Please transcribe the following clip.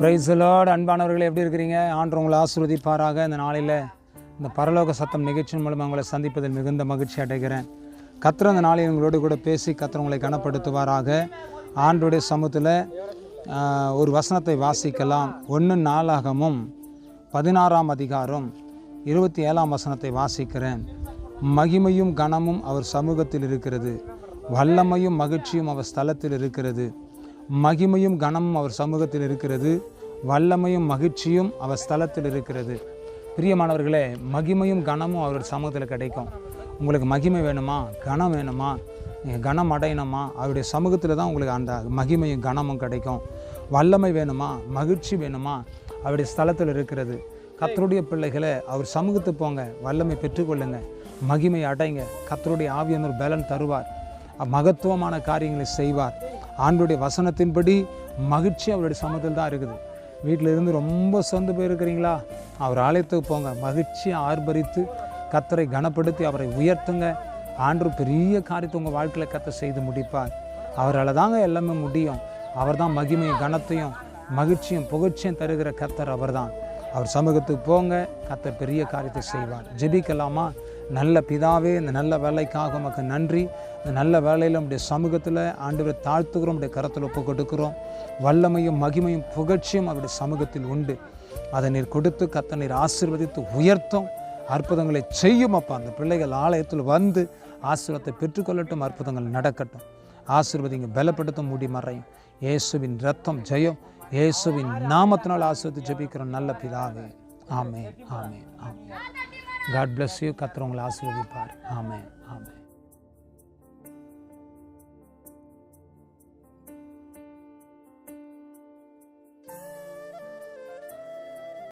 பிரைஸ்லாட் அன்பானவர்கள் எப்படி இருக்கிறீங்க? ஆண்டு உங்களை ஆசிர்வதிப்பாராக. இந்த நாளில் இந்த பரலோக சத்தம் நிகழ்ச்சியின் மூலம் உங்களை சந்திப்பதில் மிகுந்த மகிழ்ச்சி அடைகிறேன். கத்திர அந்த நாளில் உங்களோடு கூட பேசி கத்திர உங்களை கனப்படுத்துவாராக. ஆண்டுடைய சமூகத்தில் ஒரு வசனத்தை வாசிக்கலாம். ஒன்று நாளாகமும் பதினாறாம் அதிகாரம் இருபத்தி ஏழாம் வசனத்தை வாசிக்கிறேன். மகிமையும் கனமும் அவர் சமூகத்தில் இருக்கிறது. வல்லமையும் மகிழ்ச்சியும் அவர் ஸ்தலத்தில் இருக்கிறது. மகிமையும் கனமும் அவர் சமூகத்தில் இருக்கிறது. வல்லமையும் மகிழ்ச்சியும் அவர் ஸ்தலத்தில் இருக்கிறது. பிரியமானவர்களே மகிமையும் கனமும் அவர் சமூகத்தில் கிடைக்கும். உங்களுக்கு மகிமை வேணுமா? கனம் வேணுமா? நீங்கள் கனம் அடையணுமா? அவருடைய சமூகத்தில் தான் உங்களுக்கு அந்த மகிமையும் கனமும் கிடைக்கும். வல்லமை வேணுமா? மகிழ்ச்சி வேணுமா? அவருடைய ஸ்தலத்தில் இருக்கிறது. கத்தருடைய பிள்ளைகளை அவர் சமூகத்துக்கு போங்க. வல்லமை பெற்றுக்கொள்ளுங்க. மகிமை அடைங்க. கத்தருடைய ஆவியானவர் பலன் தருவார். மகத்துவமான காரியங்களை செய்வார். ஆண்டுடைய வசனத்தின்படி மகிழ்ச்சி அவருடைய சமத்தில் தான் இருக்குது. வீட்டில் இருந்து ரொம்ப சொந்த போயிருக்கிறீங்களா? அவர் ஆலயத்துக்கு போங்க. மகிழ்ச்சியை ஆர்ப்பரித்து கத்தரை கனப்படுத்தி அவரை உயர்த்துங்க. ஆண்டு பெரிய காரியத்தை உங்கள் வாழ்க்கையில் கத்தை செய்து முடிப்பார். அவரால் தாங்க எல்லாமே முடியும். அவர் தான் மகிமையும் கனத்தையும் மகிழ்ச்சியும் புகழ்ச்சியும் தருகிற கத்தர் அவர்தான். அவர் சமூகத்துக்கு போங்க. கத்தர் பெரிய காரியத்தை செய்வார். ஜெபிக்கலாமா? நல்ல பிதாவே இந்த நல்ல வேலைக்காக உமக்கு நன்றி. இந்த நல்ல வேலையில் நம்முடைய சமூகத்தில் ஆண்டவரை தாழ்த்துக்கிறோம் நம்முடைய கரத்தில் ஒப்பு கொடுக்கிறோம். வல்லமையும் மகிமையும் புகழ்ச்சியும் அவருடைய சமூகத்தில் உண்டு. அதை நீர் கொடுத்து கத்த நீர் ஆசீர்வதித்து உயர்த்தும். அற்புதங்களை செய்யும் அப்பா. அந்த பிள்ளைகள் ஆலயத்தில் வந்து ஆசீர்வாதத்தை பெற்றுக்கொள்ளட்டும் அற்புதங்கள் நடக்கட்டும். ஆசீர்வதிங்க பலப்படுத்த முடி மறையும். இயேசுவின் ரத்தம் ஜெயம். இயேசுவின் நாமத்தினால் ஆசீர்வதி ஜெபிக்கிறோம் நல்ல பிதாவே. ஆமே ஆமே ஆமே காட் bless யூ கத்திரவங்களை ஆசீர்வதிப்பார் ஆமே ஆமே